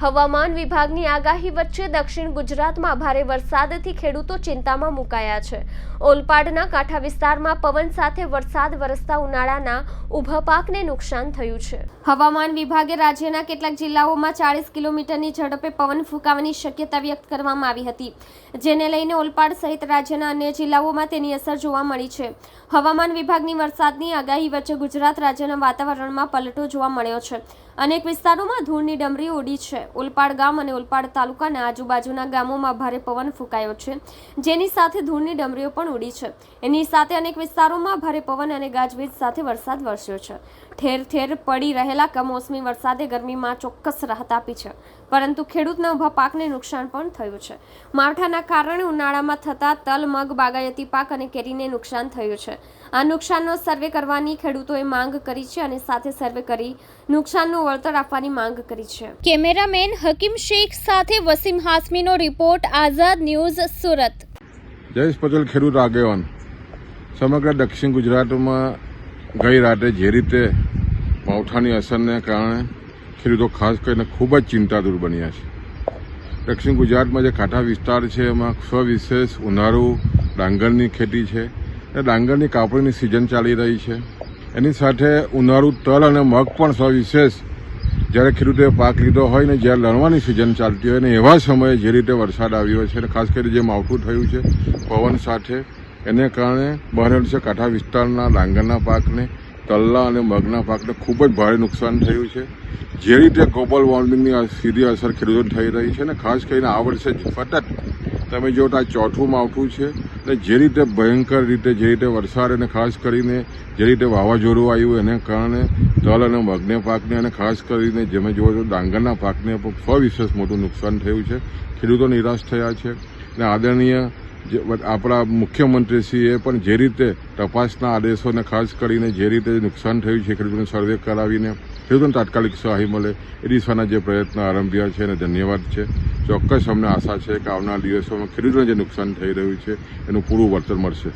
હવામાન વિભાગની આગાહી વચ્ચે દક્ષિણ ગુજરાતમાં ભારે વરસાદથી ખેડૂતો ચિંતામાં મુકાયા છે. ઓલપાડના કાંઠા વિસ્તારમાં પવન સાથે વરસાદ વરસતા ઉનાળાના ઊભા પાકને નુકસાન થયું છે. હવામાન વિભાગે રાજ્યના કેટલાક જિલ્લાઓમાં ચાળીસ કિલોમીટરની ઝડપે પવન ફૂંકાવાની શક્યતા વ્યક્ત કરવામાં આવી હતી. જેને લઈને ઓલપાડ સહિત રાજ્યના અન્ય જિલ્લાઓમાં તેની અસર જોવા મળી છે. હવામાન વિભાગની વરસાદની આગાહી વચ્ચે ગુજરાત રાજ્યના વાતાવરણમાં પલટો જોવા મળ્યો છે. અનેક વિસ્તારોમાં ધૂળની ડમરી ઉડી છે. ઓલપાડ ગામ અને ઓલપાડ તાલુકાના આજુબાજુના ગામોમાં ભારે પવન ફૂંકાયો છે. જેની સાથે ધૂળની ડમરીઓ પણ ઉડી છે. એની સાથે અનેક વિસ્તારોમાં ભારે પવન અને ગાજવીજ સાથે વરસાદ વરસ્યો છે. ઠેર ઠેર પડી રહેલા કમોસમી વરસાદે ગરમીમાં ચોક્કસ રાહત આપી છે. પરંતુ ખેડૂતના ઊભા પાકને નુકસાન પણ થયું છે. માવઠાના કારણે ઉનાળામાં થતા તલ, મગ, બાગાયતી પાક અને કેરીને નુકસાન થયું છે. આ નુકસાનનો સર્વે કરવાની ખેડૂતોએ માંગ કરી છે અને સાથે સર્વે કરી નુકસાનનું વળતર આપવાની માંગ કરી છે. કેમેરામેન હકીમ શેખ સાથે વસીમ હાસમીનો રિપોર્ટ આઝાદ ન્યૂઝ સુરત. જયેશ પટેલ ખેડૂત આગેવાન. સમગ્ર દક્ષિણ ગુજરાતમાં ગઈ રાતે જે રીતે માવઠાની અસરને કારણે ખેડૂતો ખાસ કરીને ખૂબ જ ચિંતાતુર બન્યા છે. દક્ષિણ ગુજરાતમાં જે કાંઠા વિસ્તાર છે એમાં સવિશેષ ઉનાળુ ડાંગરની ખેતી છે ડાંગરની કાપણીની સિઝન ચાલી રહી છે. એની સાથે ઉનાળુ તલ અને મગ પણ સવિશેષ. જ્યારે ખેડૂતોએ પાક લીધો હોય ને જ્યારે લણવાની સિઝન ચાલતી હોય ને એવા સમયે જે રીતે વરસાદ આવ્યો છે અને ખાસ કરીને જે માવઠું થયું છે, પવન સાથે, એને કારણે બહાર છે કાંઠા વિસ્તારના ડાંગરના પાકને, તલના અને મગના પાકને ખૂબ જ ભારે નુકસાન થયું છે. જે રીતે ગ્લોબલ વોર્મિંગની સીધી અસર ખેડૂતોને થઈ રહી છે ને ખાસ કરીને આ વર્ષે સતત તમે જો આ ચોથું માવઠું છે ને જે રીતે ભયંકર રીતે, જે રીતે વરસાદ અને ખાસ કરીને જે રીતે વાવાઝોડું આવ્યું એને કારણે તલ અને મગને પાકને અને ખાસ કરીને જેમે જોવો તો ડાંગરના પાકને પણ સવિશેષ મોટું નુકસાન થયું છે. ખેડૂતો નિરાશ થયા છે. ને આદરણીય જે આપણા મુખ્યમંત્રીશ્રીએ પણ જે રીતે તપાસના આદેશોને ખાસ કરીને જે રીતે નુકસાન થયું છે, ખેડૂતોને સર્વે કરાવીને ખેડૂતોને તાત્કાલિક સહાય મળે, એ દિશાના જે પ્રયત્ન આરંભ્યા છે અને ધન્યવાદ છે. ચોક્કસ અમને આશા છે કે આવનાર દિવસોમાં ખેડૂતોને જે નુકસાન થઈ રહ્યું છે, એનું પૂરું વળતર મળશે.